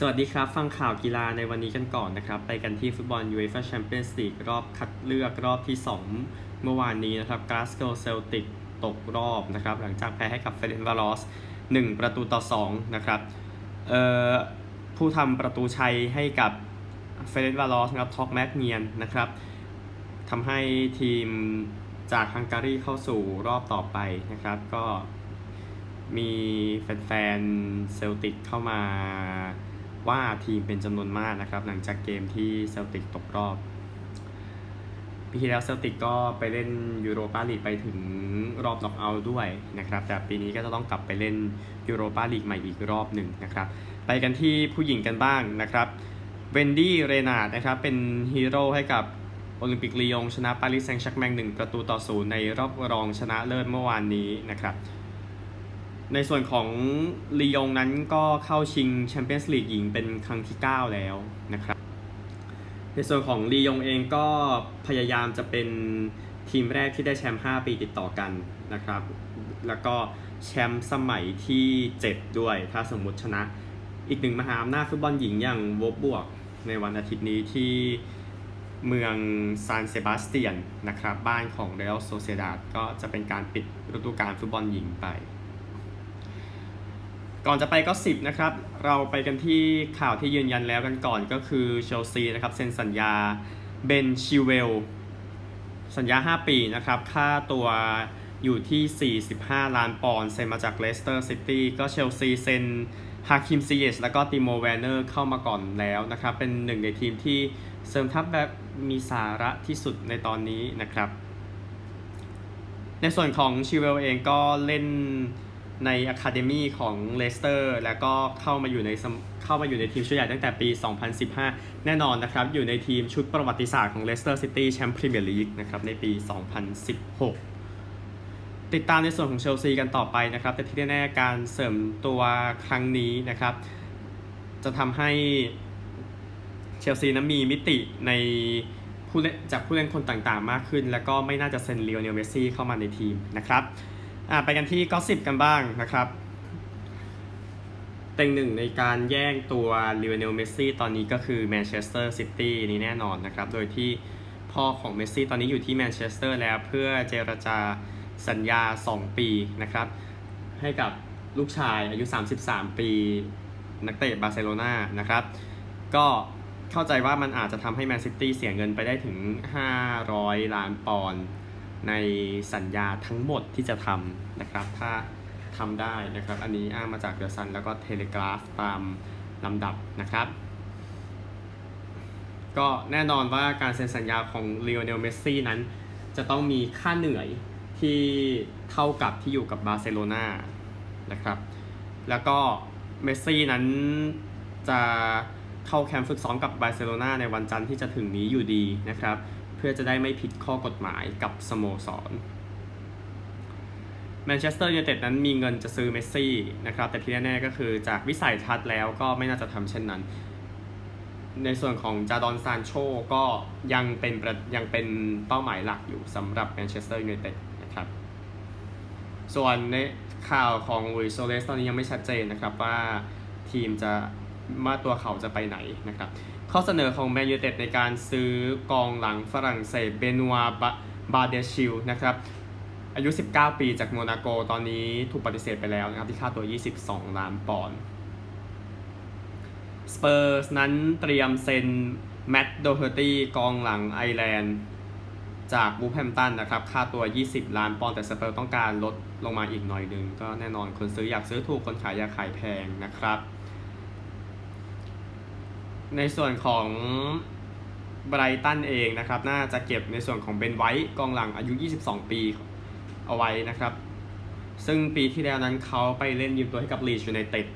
สวัสดีครับ ฟังข่าวกีฬาในวันนี้กันก่อนนะครับ ไปกันที่ฟุตบอล UEFA Champions League รอบคัดเลือกรอบที่ 2 เมื่อวานนี้นะครับ Glasgow Celtic ตกรอบนะครับ หลังจากแพ้ให้กับเฟเดนวาลอส1ประตูต่อ 2 นะครับเอ่อผู้ทำประตูชัยให้กับเฟเดนวาลอสนะครับท็อกแมกเนียนนะครับทำให้ทีมจากฮังการีเข้าสู่รอบต่อไปนะครับ ก็มีแฟนๆเซลติกเข้ามา ว่าทีมเป็นจำนวนมากนะครับ หลังจากเกมที่เซลติกตกรอบปีที่แล้วเซลติกก็ไปเล่นยูโรปาลีกไปถึงรอบน็อกเอาท์ด้วยนะครับ แต่ปีนี้ก็จะต้องกลับไปเล่นยูโรปาลีกใหม่อีกรอบหนึ่งนะครับ ไปกันที่ผู้หญิงกันบ้างนะครับเวนดี้เรนาดนะครับ เป็นฮีโร่ให้กับโอลิมปิกลียงชนะปารีสแซงต์แชร์กแมงหนึ่งประตูต่อศูนย์ในรอบรองชนะเลิศเมื่อวานนี้นะครับ ในส่วนของลียงนั้นก็เข้าชิงแชมเปี้ยนส์ลีกหญิงเป็นครั้งที่ 9 แล้วนะครับ ในส่วนของลียงเองก็พยายามจะเป็นทีมแรกที่ได้แชมป์ 5 ปีติดต่อกันนะครับ แล้วก็แชมป์สมัยที่ 7 ด้วย ถ้าสมมุติชนะ อีกหนึ่งมหาอำนาจฟุตบอลหญิงอย่างวบบวก ในวันอาทิตย์นี้ที่เมืองซานเซบาสเตียนนะครับ บ้านของเรอัลโซเซดาดก็จะเป็นการปิดฤดูกาลฟุตบอลหญิงไป ก่อนจะไปก็ 10 นะครับ เราไปกันที่ข่าวที่ยืนยันแล้วกันก่อนก็คือเชลซีนะครับเซ็นสัญญาเบนชิเวลสัญญา 5 ปีนะครับ ค่าตัวอยู่ที่ 45 ล้านปอนด์เซ็นมาจากเลสเตอร์ซิตี้ก็เชลซีเซ็นฮาคิมซีเยสแล้วก็ติโมแวนเนอร์เข้ามาก่อนแล้วนะครับ เป็นหนึ่งในทีมที่เสริมทัพแบบมีสาระที่สุดในตอนนี้นะครับ ในส่วนของชิเวลเองก็เล่น ในอะคาเดมีของเลสเตอร์แล้วก็เข้ามาอยู่ในเข้ามาอยู่ในทีมชุดใหญ่ตั้งแต่ปี 2015 แน่นอนนะครับ อยู่ในทีมชุดประวัติศาสตร์ของเลสเตอร์ซิตี้แชมป์พรีเมียร์ลีกนะครับในปี 2016 ติดตามในส่วนของเชลซีกันต่อไปนะครับ แต่ที่แน่ๆการเสริมตัวครั้งนี้นะครับ จะทำให้เชลซีนั้นมีมิติในผู้เล่นจากผู้เล่นคนต่างๆ มากขึ้น แล้วก็ไม่น่าจะเซ็นเล o เนลเมสซี่เข้ามาในทีมนะครับ อ่าไปกันที่ก็สิบกันบ้างนะครับ เต็งหนึ่งในการแย่งตัวลิเล o เนลเมสซี่ตอนนี้ก็คือแมนเชสเตอร์ซิตี้นี้แน่นอนนะครับ โดยที่พ่อของเมสซี่ตอนนี้อยู่ที่แมนเชสเตอร์แล้วเพื่อเจรจาสัญญา 2 ปีนะครับ ให้กับลูกชายอายุ 33 ปีนักเตะบาร์เซโลนานะครับ ก็เข้าใจว่ามันอาจจะทำให้แมนซิตี้เสียเงินไปได้ถึง 500 ล้านปอนด์ ในสัญญาทั้งหมดที่จะทำนะครับ ถ้าทำได้นะครับ อันนี้อ้างมาจากเดอะซันแล้วก็เทเลกราฟตามลำดับนะครับ ก็แน่นอนว่าการเซ็นสัญญาของเล o n เนลเมสซี่นั้น จะต้องมีค่าเหนื่อยที่เท่ากับที่อยู่กับบาร์เซโลนานะครับ แล้วก็เมสซี่นั้นจะเข้าแคมป์ฝึกซ้อมกับบาร์เซโลนาในวันจันทร์ที่จะถึงนี้อยู่ดีนะครับ เพื่อจะได้ไม่ผิดข้อกฎหมายกับสโมสรแมนเชสเตอร์ยูไนเต็ดนั้นมีเงินจะซื้อเมสซี่นะครับ แต่ที่แน่ๆก็คือจากวิสัยทัศน์แล้วก็ไม่น่าจะทำเช่นนั้น ในส่วนของจาดอนซานโชก็ยังเป็นปยังเป็นเป้าหมายหลักอยู่สำหรับแมนเชสเตอร์ยูไนเต็ดนะครับ ส่วนในข่าวของลุยโซเลสตอนนี้ยังไม่ชัดเจนนะครับว่าทีมจะว่าตัวเขาจะไปไหนนะครับ ข้อเสนอของแมนยูเต็ดในการซื้อกองหลังฝรั่งเศสเบนัวบาเดชิลนะครับอายุ 19 ปีจากโมนาโกตอนนี้ถูกปฏิเสธไปแล้วนะครับที่ค่าตัว 22 ล้านปอนด์สเปอร์สนั้นเตรียมเซ็นแมตต์โดเฮอร์ตี้กองหลังไอร์แลนด์จากบูแฮมตันนะครับ ค่าตัว 20 ล้านปอนด์แต่สเปอร์ต้องการลดลงมาอีกหน่อยหนึงก็แน่นอนคนซื้ออยากซื้อถูกคนขายอยากขายแพงนะครับ ในส่วนของไบรตันเองนะครับ น่าจะเก็บในส่วนของเบนไวท์กองหลังอายุ 22 ปีเอาไว้นะครับ ซึ่งปีที่แล้วนั้นเขาไปเล่นยืมตัวให้กับลีชยูไนเต็ด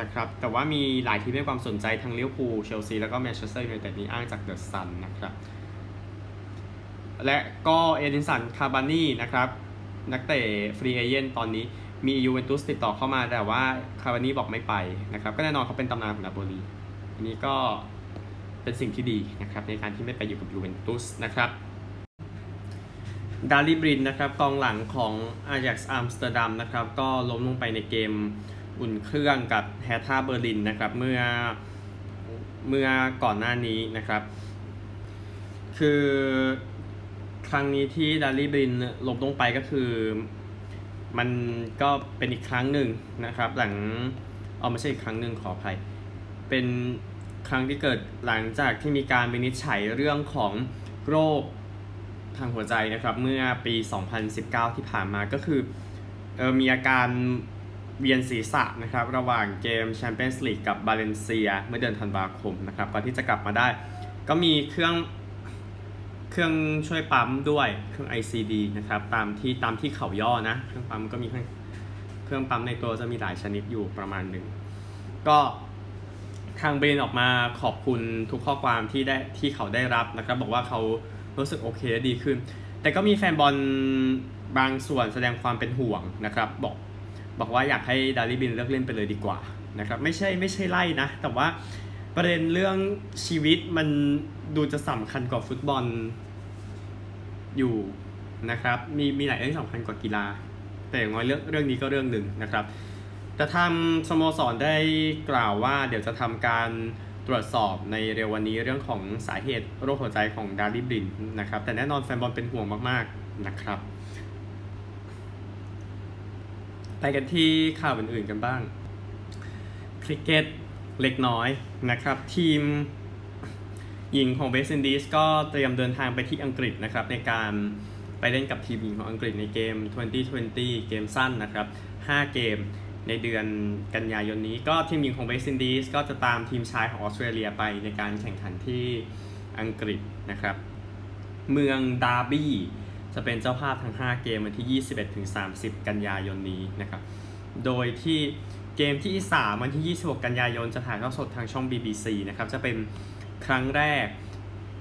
นะครับ แต่ว่ามีหลายทีมให้ความสนใจทั้งลิเวปูเชลซีแล้วก็แมนเชสเตอร์ยูไนเต็ดนี้อ้างจากเดอะซันนะครับ และก็เอดินสันคาบานี่นะครับนักเตะฟรีเอเจนตอนนี้มียูเวนตุสติดต่อเข้ามาแต่ว่าคาบานี่บอกไม่ไปนะครับ ก็แน่นอนเขาเป็นตำนานของนาโปลี อันนี้ก็เป็นสิ่งที่ดีนะครับในการที่ไม่ไปอยู่กับยูเวนตุสนะครับดาริบรินนะครับกองหลังของ Ajax อัมสเตอร์ดัมนะครับก็ล้มลงไปในเกมอุ่นเครื่องกับแฮท่าเบอร์ลินนะครับเมื่อเมื่อก่อนหน้านี้นะครับ คือครั้งนี้ที่ดาริบรินลงลงไปก็คือมันก็เป็นอีกครั้งหนึ่งนะครับ หลังเอาไม่ใช่อีกครั้งหนึ่งขออภัย เป็นครั้งที่เกิดหลังจากที่มีการวินิจฉัยเรื่องของโรคทางหัวใจนะครับ เมื่อปี 2019 ที่ผ่านมาก็คือออมีอาการเวียนศีรษะนะครับ ระหว่างเกมแชมเปี้ยนส์ลีกกับบาเลนเซีย เมื่อเดือนธันวาคมนะครับก่อนที่จะกลับมาได้ ก็มีเครื่องเครื่องช่วยปั๊มด้วยเครื่อง ICD นะครับตามที่ตามที่เขาย่อนะ เครื่องปั๊มก็มีเครื่องเครื่องปั๊มในตัวจะมีหลายชนิดอยู่ประมาณหนึ่งก็ ทางเบนออกมาขอบคุณทุกข้อความที่ได้ที่เขาได้รับนะครับบอกว่าเขารู้สึกโอเคและดีขึ้น แต่ก็มีแฟนบอลบางส่วนแสดงความเป็นห่วงนะครับบอกบอกว่าอยากให้ดาริบินเลิกเล่นไปเลยดีกว่านะครับไม่ใช่ไม่ใช่ไล่นะ แต่ว่าประเด็นเรื่องชีวิตมันดูจะสำคัญกว่าฟุตบอลอยู่นะครับมีมีหลายเรื่องสำคัญกว่ากีฬา แต่อย่างน้อยเรื่องเรื่องนี้ก็เรื่องหนึ่งนะครับ แต่ทางสโมสรได้กล่าวว่าเดี๋ยวจะทำการตรวจสอบในเร็ววันนี้เรื่องของสาเหตุโรคหัวใจของดาริบินนะครับ แต่แน่นอนแฟนบอลเป็นห่วงมากๆนะครับไปกันที่ข่าวอื่นๆกันบ้าง คริกเก็ตเล็กน้อยนะครับ ทีมหญิงของเวสต์อินดีสก็เตรียมเดินทางไปที่อังกฤษนะครับ ในการไปเล่นกับทีมหญิงของอังกฤษในเกม 2020 เกมสั้นนะครับ 5 เกม ในเดือนกันยายนนี้ก็ทีมหญิงของเวสต์อินดีสก็จะตามทีมชายของออสเตรเลียไปในการแข่งขันที่อังกฤษนะครับ เมืองดาร์บี้จะเป็นเจ้าภาพทั้ง 5 เกมวันที่ 21-30 กันยายนนี้นะครับ โดยที่เกมที่ 3 วันที่ 26 กันยายนจะถ่ายทอดสดทางช่อง BBC นะครับ จะเป็นครั้งแรก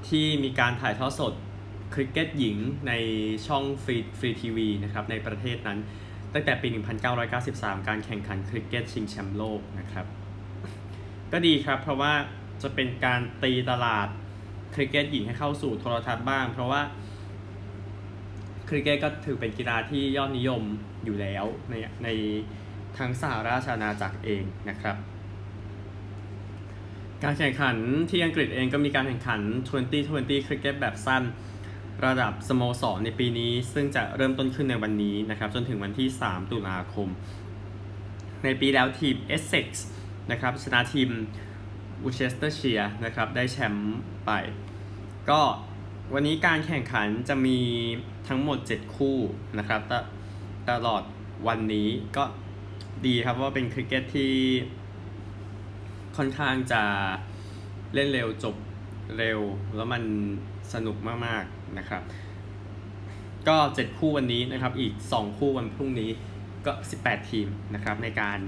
ที่มีการถ่ายทอดสดคริกเก็ตหญิงในช่องฟรีฟรีทีวีนะครับในประเทศนั้น ตั้งแต่ปี 1993 การแข่งขันคริกเก็ตชิงแชมป์โลกนะครับ ก็ดีครับเพราะว่าจะเป็นการตีตลาดคริกเก็ตหญิงให้เข้าสู่โทรทัศน์บ้าง เพราะว่าคริกเก็ตก็ถือเป็นกีฬาที่ยอดนิยมอยู่แล้วในในทั้งสหราชอาณาจักรเองนะครับ การแข่งขันที่อังกฤษเองก็มีการแข่งขัน 2020 คริกเก็ตแบบสั้น ระดับสโมสรในปีนี้ ซึ่งจะเริ่มต้นขึ้นในวันนี้นะครับ จนถึงวันที่ 3 ตุลาคม ในปีแล้วทีม Essex นะครับชนะทีม Worcestershire นะครับได้แชมป์ไป ก็วันนี้การแข่งขันจะมีทั้งหมด 7 คู่นะครับตตลอดวันนี้ก็ดีครับว่าเป็นคริกเก็ตที่ค่อนข้างจะเล่นเร็วจบเร็ว แล้วมันสนุกมาก ๆ นะครับ ก็ 7 คู่วันนี้นะครับ อีก 2 คู่วันพรุ่งนี้ก็ 18 ทีมนะครับในการ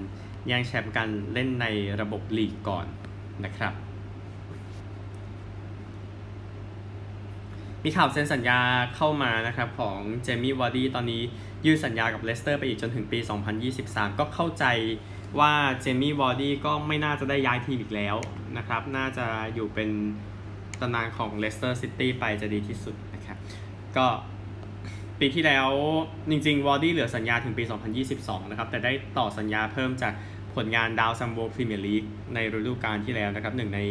แย่งแชมป์กันเล่นในระบบลีกก่อนนะครับ มีข่าวเซ็นสัญญาเข้ามานะครับของเจมี่วอร์ดี้ตอนนี้ยืดสัญญากับเลสเตอร์ไปอีกจนถึงปี 2023 ก็เข้าใจว่าเจมี่วอร์ดี้ก็ไม่น่าจะได้ย้ายทีมอีกแล้วนะครับ น่าจะอยู่เป็นตำนานของเลสเตอร์ซิตี้ไปจะดีที่สุด ก็ปีที่แล้วจริงๆวอร์ดี้เหลือสัญญาถึงปี 2022 นะครับ แต่ได้ต่อสัญญาเพิ่มจากผลงานดาวซัมโบพรีเมียร์ลีกในฤดูกาลที่แล้วนะครับหนึ่งใน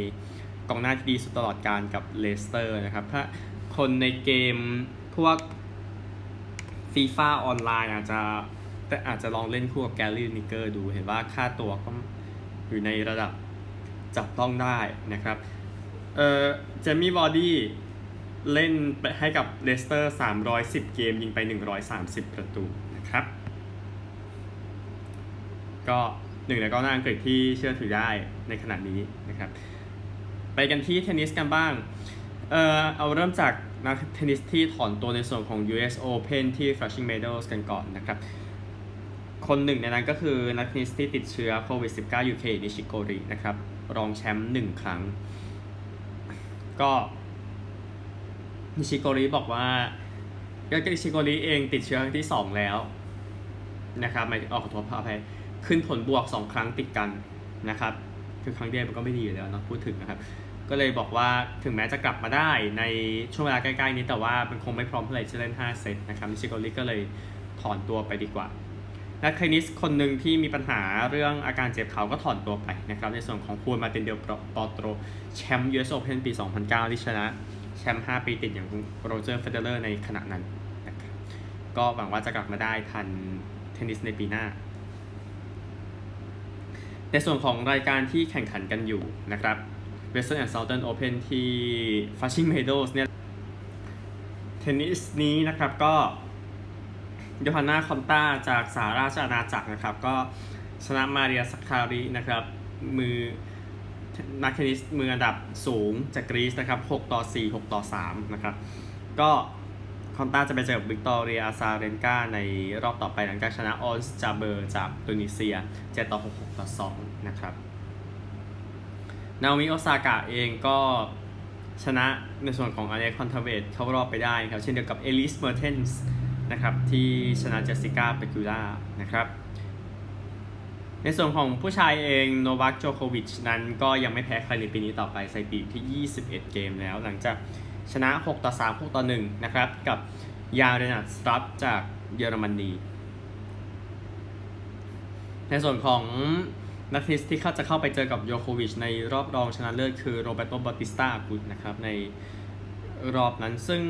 กองหน้าที่ดีสุดตลอดการกับเลสเตอร์นะครับ ถ้าคนในเกมพวกฟีฟ่าออนไลน์อาจจะแต่อาจจะลองเล่นคู่กับแกลลี่นิเกอร์ดูเห็นว่าค่าตัวก็อยู่ในระดับจับต้องได้นะครับ เออเจมี่บอดี้ เล่นให้กับเลสเตอร์ 310 เกมยิงไป 130 ประตูนะครับ ก็หนึ่งในกองหน้าอังกฤษที่เชื่อถือได้ในขณะนี้นะครับ ไปกันที่เทนนิสกันบ้าง เอ่อเอาเริ่มจากนักเทนนิสที่ถอนตัวในส่วนของ US Open ที่ Flushing Meadows กันก่อนนะครับ คนหนึ่งในนั้นก็คือนักเทนนิสที่ติดเชื้อโควิด -19 ยูเคนิชิโกรินะครับ รองแชมป์หนึ่งครั้ง ก็ นิชิโกริบอกว่าก็นิชิโกริเองติดเชื้อครั้งที่ 2 แล้วนะครับหมายออกขอโทษพอภัยขึ้นผลบวก 2 ครั้งติดกันนะครับคือครั้งเดียวมันก็ไม่ดีอยู่แล้วเนาะพูดถึงนะครับ ก็เลยบอกว่าถึงแม้จะกลับมาได้ในช่วงเวลาใกล้ๆนี้แต่ว่ามันคงไม่พร้อมเท่าไหร่จะเล่น 5 เซตนะครับนิชิโกริก็เลยถอนตัวไปดีกว่านักเทนนิสคนหนึ่งที่มีปัญหาเรื่องอาการเจ็บเข่าก็ถอนตัวไปนะครับในส่วนของคูนมาร์ตินเดลปอโตรแชมป์ US Open ปี 2009 ที่ชนะ แชมป์5ปีติดอย่างโรเจอร์เฟเดเลอร์ในขณะนั้นนะครับก็หวังว่าจะกลับมาได้ทันเทนนิสในปีหน้า ในส่วนของรายการที่แข่งขันกันอยู่นะครับ Western and Southern Open ที่ Flushing Meadows เนี่ยเทนนิสนี้นะครับก็โยฮาน่าคอนตาจากสหราชอาณาจักรนะครับ ก็ชนะมาเรียสักคารินะครับ มือ นักเทนนิสมืออันดับสูงจากกรีซนะครับ 6 ต่อ 4 6 ต่อ 3 นะครับ ก็คอนตาจะไปเจอกับวิกตอเรียอาซาเรนกาในรอบต่อไปหลังจากชนะออนสจาเบอร์จากตุนิเซีย 7 ต่อ 6 6 ต่อ 2 นะครับ นาโอมิโอซากะเองก็ชนะในส่วนของอเล็กคอนเทเวตเข้ารอบไปได้ครับ เช่นเดียวกับเอลิสเมอร์เทนส์นะครับที่ชนะเจสสิก้าเปกูล่านะครับ ในส่วนของผู้ชายเองโนวัคโจโควิชนั้นก็ยังไม่แพ้ใครในปีนี้ต่อไปสถิติที่ 21 เกมแล้ว หลังจากชนะ 6 ต่อ 3 6 ต่อ 1 นะครับ กับยาเรนัสตรัฟจากเยอรมนีในส่วนของนักเทสที่เขาจะเข้าไปเจอกับโยโควิชในรอบรองชนะเลิศคือโรเบโตบอติสตาอากุดนะครับในรอบนั้นซึ่ง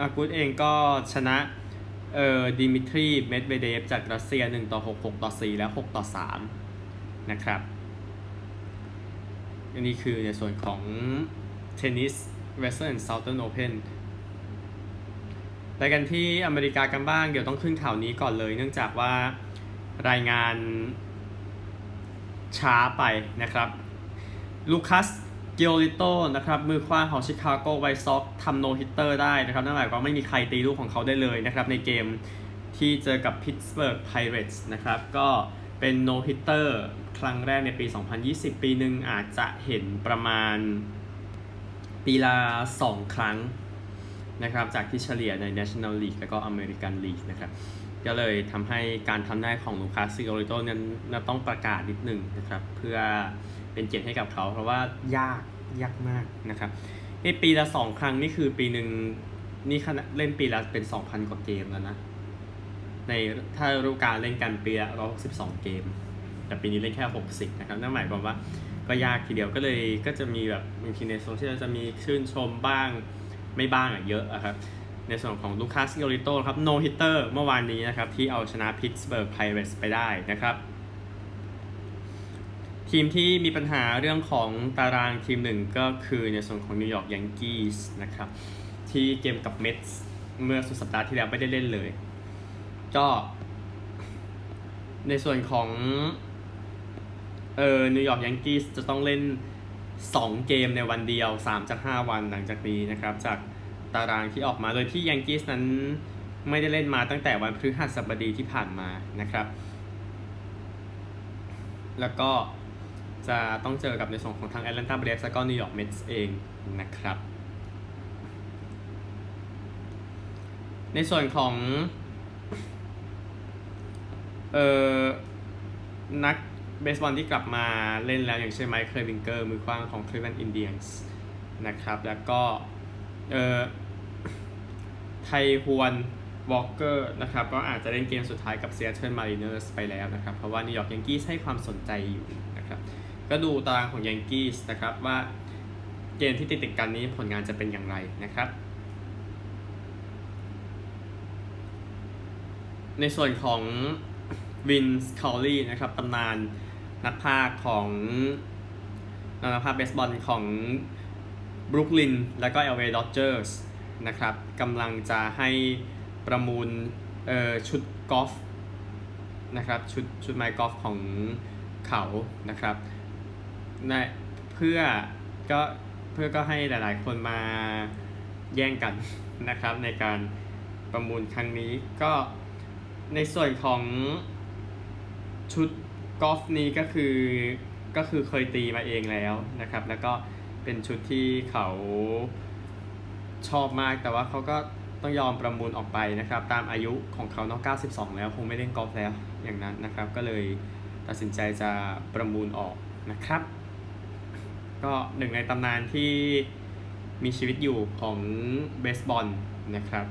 อากุดเองก็ชนะ เอ่อดิมิทรีเมดเวเดฟจากรัสเซีย 1 ต่อ 6 6 ต่อ 4 และ 6 ต่อ 3 นะครับอันนี้คือในส่วนของเทนนิส Western and Southern Open ไปกันที่อเมริกากันบ้าง เดี๋ยวต้องขึ้นข่าวนี้ก่อนเลย เนื่องจากว่ารายงานช้าไปนะครับ ลูคัส กโอริโตนะครับมือขว้างของชิคาโกไวซ็อกทำโนฮิตเตอร์ได้นะครับนั่นหมายความว่าไม่มีใครตีลูกของเขาได้เลยนะครับในเกมที่เจอกับพิตสเบิร์กไพเรตส์นะครับก็เป็นโนฮิตเตอร์ครั้งแรกในปี 2020 ปีหนึ่งอาจจะเห็นประมาณปีละ 2 ครั้งนะครับจากที่เฉลี่ยใน National League แล้วก็ American League นะครับก็เลยทำให้การทำได้ของลูคัสซิโอริโตนั้นนะต้องประกาศนิดหนึ่งนะครับเพื่อ เป็นเกียรติให้กับเขา เพราะว่ายากยากมากนะครับนี่ปีละสองครั้งนี่คือปีหนึ่งนี่ขณะเล่นปีละเป็น2,000กว่าเกมแล้วนะ ในถ้าฤดูกาลเล่นกันปีละ112เกม แต่ปีนี้เล่นแค่60นะครับนั่นหมายความว่าก็ยากทีเดียวก็เลยก็จะมีแบบบางทีในโซเชียลจะมีชื่นชมบ้างไม่บ้างอะเยอะอะครับในส่วนของลูคัสกิโอริโตครับโนฮิตเตอร์เมื่อวานนี้นะครับที่เอาชนะพิตสเบิร์กไพเรตส์ไปได้นะครับ ทีมที่มีปัญหาเรื่องของตารางทีมหนึ่งก็คือในส่วนของนิวยอร์กยังกี้สนะครับที่เกมกับเมทส์เมื่อสุดสัปดาห์ที่แล้วไม่ได้เล่นเลย ก็ ในส่วนของเออนิวยอร์กยังกี้สจะต้องเล่น 2 เกมในวันเดียว 3 จาก 5 วันหลังจากนี้นะครับ จากตารางที่ออกมาโดยที่ยังกี้สนั้นไม่ได้เล่นมาตั้งแต่วันพฤหัสบดีที่ผ่านมานะครับ แล้วก็ จะต้องเจอกับในส่วนของทางแอตแลนตาเบรฟและก็นิวยอร์กเมทส์เองนะครับ ในส่วนของเอ่อนักเบสบอลที่กลับมาเล่นแล้วอย่างเช่นไมค์เคลวิงเกอร์มือขว้างของคลีฟแลนด์อินเดียนส์นะครับ แล้วก็เอ่อไทฮวนวอลเกอร์นะครับก็อาจจะเล่นเกมสุดท้ายกับ Seattle Mariners ไปแล้วนะครับ เพราะว่านิวยอร์กยังกี้ให้ความสนใจอยู่นะครับ ก็ดูตารางของยังกี้นะครับว่าเกมที่ติดติดกันนี้ผลงานจะเป็นอย่างไรนะครับ ในส่วนของวินส์คอลลี่นะครับตำนานนักพากของนักพากเบสบอลของบรุกลินและก็ LA Dodgers นะครับกำลังจะให้ประมูลเอ่อชุดกอล์ฟนะครับชุดชุดไม้กอล์ฟของเขานะครับ ในเพื่อก็เพื่อก็ให้หลาย ๆ คนมาแย่งกันนะครับ ในการประมูลครั้งนี้ก็ในส่วนของชุดกอล์ฟนี้ก็คือก็คือเคยตีมาเองแล้วนะครับ แล้วก็เป็นชุดที่เขาชอบมากแต่ว่าเขาก็ต้องยอมประมูลออกไปนะครับ ตามอายุของเขาเนาะ92 แล้วคงไม่เล่นกอล์ฟแล้วอย่างนั้นนะครับ ก็เลยตัดสินใจจะประมูลออกนะครับ ก็หนึ่งในตำนานที่มีชีวิตอยู่ของเบสบอลนะครับ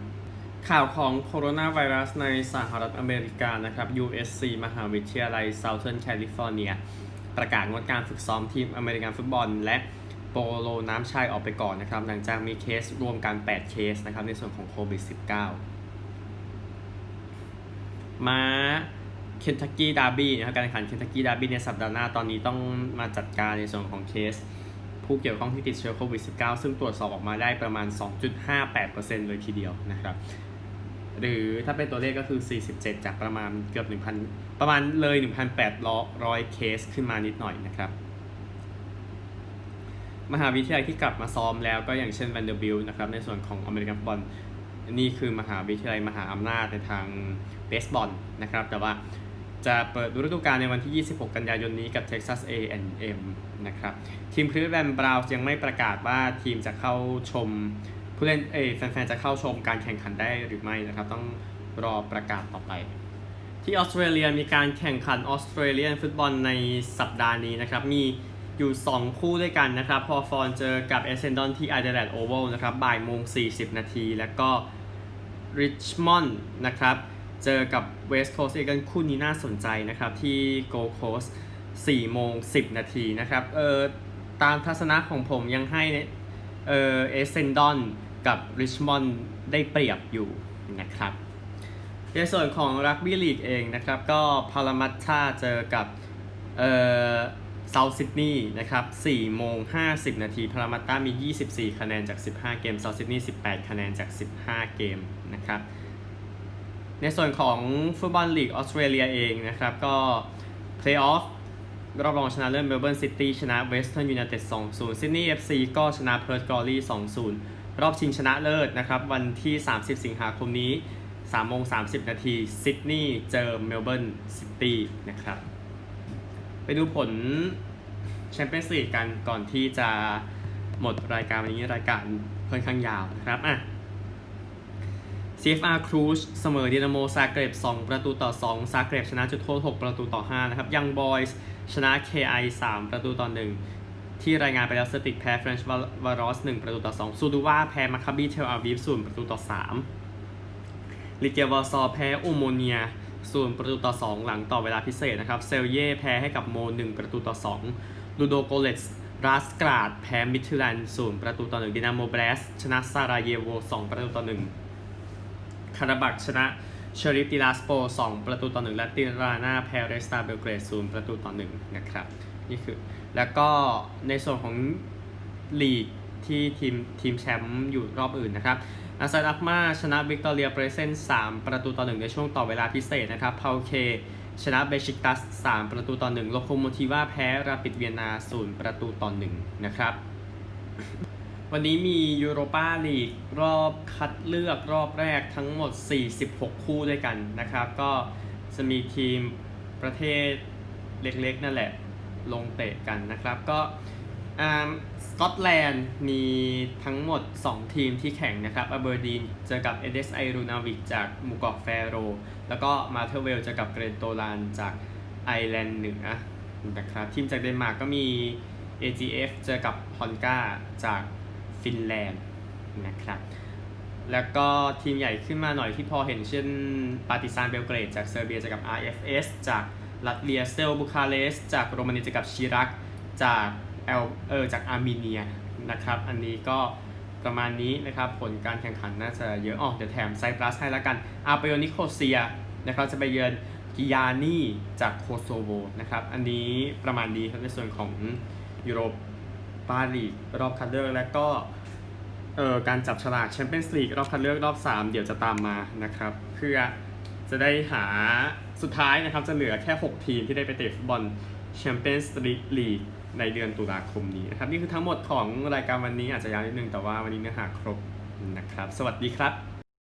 ข่าวของโคโรนาไวรัสในสหรัฐอเมริกานะครับ USC มหาวิทยาลัย Southern California ประกาศงดการฝึกซ้อมทีมอเมริกันฟุตบอล และโปโลน้ำชายออกไปก่อนนะครับ หลังจากมีเคสรวมกัน 8 เคสนะครับ ในส่วนของโควิด -19 มาเคนทักกี้ดาร์บี้นะครับการแข่งขันเคนทักกี้ดาร์บี้ในสัปดาห์หน้าตอนนี้ต้องมาจัดการในส่วนของเคส ผู้เกี่ยวข้องที่ติดเชื้อโควิด -19 ซึ่งตรวจสอบออกมาได้ประมาณ 2.58%เลยทีเดียวนะครับ หรือถ้าเป็นตัวเลขก็คือ 47 จากประมาณเกือบ 1,000 ประมาณเลย 1,800 เคสขึ้นมานิดหน่อยนะครับ มหาวิทยาลัยที่กลับมาซ้อมแล้วก็อย่างเช่น Vanderbilt นะครับ ในส่วนของอเมริกันฟุตบอลนี่คือมหาวิทยาลัยมหาอำนาจในทางเบสบอลนะครับ แต่ว่า จะเปิดฤดูกาลในวันที่ 26 กันยายนนี้กับ Texas A&M นะครับ ทีมคลิฟแลนด์บราวน์ยังไม่ประกาศว่าทีมจะเข้าชมผู้เล่นเอแฟนๆ จะเข้าชมการแข่งขันได้หรือไม่นะครับ ต้องรอประกาศต่อไป ที่ออสเตรเลียมีการแข่งขันออสเตรเลียนฟุตบอลในสัปดาห์นี้นะครับ มีอยู่ 2 คู่ด้วยกันนะครับ พอฟอนเจอกับเอเซนดอนที่ไอเด l แลนด์โอเวลนะครับบ่ายโมง40 นาที แล้วก็ริชมอนด์นะครับ เจอกับเวสต์โคสเอกันคู่นี้น่าสนใจนะครับ ที่โกลโคส4โมง10 นาทีนะครับเออตามทัศนะของผมยังให้เออเอเซนดอนกับริชมอนด์ได้เปรียบอยู่นะครับ ในส่วนของรักบี้ลีกเองนะครับ ก็พารามัตชาเจอกับเอ่อเซาท์ซิดนีย์นะครับ4โมง50 นาทีพารามัตตามี 24 คะแนนจาก 15 เกมเซาท์ซิดนีย์18 คะแนนจาก 15 เกมนะครับ ในส่วนของฟุตบอลลีกออสเตรเลียเองนะครับ ก็เพลย์ออฟรอบรองชนะเลิศเมลเบิร์นซิตี้ชนะเวสเทิร์นยูไนเต็ด2-0ซิดนีย์ FC ก็ชนะเพิร์ธกอรี่2-0 รอบชิงชนะเลิศนะครับ วันที่ 30 สิงหาคมนี้3โมง30 นาทีซิดนีย์เจอเมลเบิร์นซิตี้นะครับ ไปดูผลแชมเปี้ยนส์ลีกกันก่อนที่จะหมดรายการวันนี้รายการค่อนข้างยาวนะครับอะ CFR Cruz เสมอดินาโมซาเกร็บ2 ประตูต่อ 2 ซาเกร็บชนะจุดโทษ 6 ประตูต่อ 5 นะครับยังบอยส์ชนะ KI 3 ประตูต่อ 1 ที่รายงานไปแล้วสติกแพ้เฟรนช์วารอส1ประตูต่อ 2 ซูดูว่าแพ้มาคาบีเทลอาวีฟ0ประตูต่อ 3 ลิเกวอร์ซอแพ้โอโมเนียศูนย์ประตูต่อ 2 หลังต่อเวลาพิเศษนะครับเซลเย่แพ้ให้กับโม 1 ประตูต่อ 2 ลูโดโกเลสรัสกราดแพ้มิทแลนศูนย์ประตูต่อ 1ดินาโมเบรสชนะซาราเยโว 2 ประตูต่อ 1 คาราบักชนะเชอริฟติลาสโป 2 ประตูต่อ1และติรานาแพ้เรสตาเบลเกรด0ประตูต่อ1นะครับนี่คือ แล้วก็ในส่วนของลีกที่ทีมทีมแชมป์อยู่รอบอื่นนะครับอาซาดักมาชนะวิกตอเรียเปรเซน3ประตูต่อ1ในช่วงต่อเวลาพิเศษนะครับพาวเคชนะเบชิกตัส3ประตูต่อ1โลโคโมทีวาแพ้ราปิดเวียนา0ประตูต่อ1นะครับ วันนี้มียูโรปาลีกรอบคัดเลือกรอบแรกทั้งหมด 46 คู่ด้วยกันนะครับ ก็จะมีทีมประเทศเล็กๆ นั่นแหละ ลงเตะกันนะครับ ก็สกอตแลนด์มีทั้งหมด 2 ทีมที่แข่งนะครับอเบอร์ดีนเจอกับเอเดสไอรูนาวิกจากหมู่เกาะแฟโร แล้วก็มาเทอร์เวลเจอกับเกรนโตลานจากไอแลนด์เหนือนะครับ ทีมจากเดนมาร์กก็มี AGF เจอกับฮอนกาจาก ฟินแลนด์นะครับ แล้วก็ทีมใหญ่ขึ้นมาหน่อยที่พอเห็นเช่นปาติซานเบลเกรดจากเซอร์เบียเจอกับ RFS จากลัตเวียเตลบูคาเรสจากโรมาเนียเจอกับชิรัก จากเอลเออจากอาร์เมเนียนะครับ อันนี้ก็ประมาณนี้นะครับผลการแข่งขันน่าจะเยอะอ๋อเดี๋ยวแถมไซปรัสให้ล้วกันอาร์เปโอนิโคเซียนะครับจะไปเยือนกิยานีจากโคโซโวนะครับ อันนี้ประมาณนี้ครับในส่วนของยุโรป ปาลีกรอบคัดเลือกและก็เอ่อการจับฉลากแชมเปี้ยนส์ลีกรอบคัดเลือกรอบ 3 เดี๋ยวจะตามมานะครับ เพื่อจะได้หาสุดท้ายนะครับ จะเหลือแค่ 6 ทีมที่ได้ไปเตะฟุตบอลแชมเปี้ยนส์ลีกในเดือนตุลาคมนี้นะครับ นี่คือทั้งหมดของรายการวันนี้อาจจะยาวนิดนึงแต่ว่าวันนี้เนื้อหาครบนะครับ สวัสดีครับ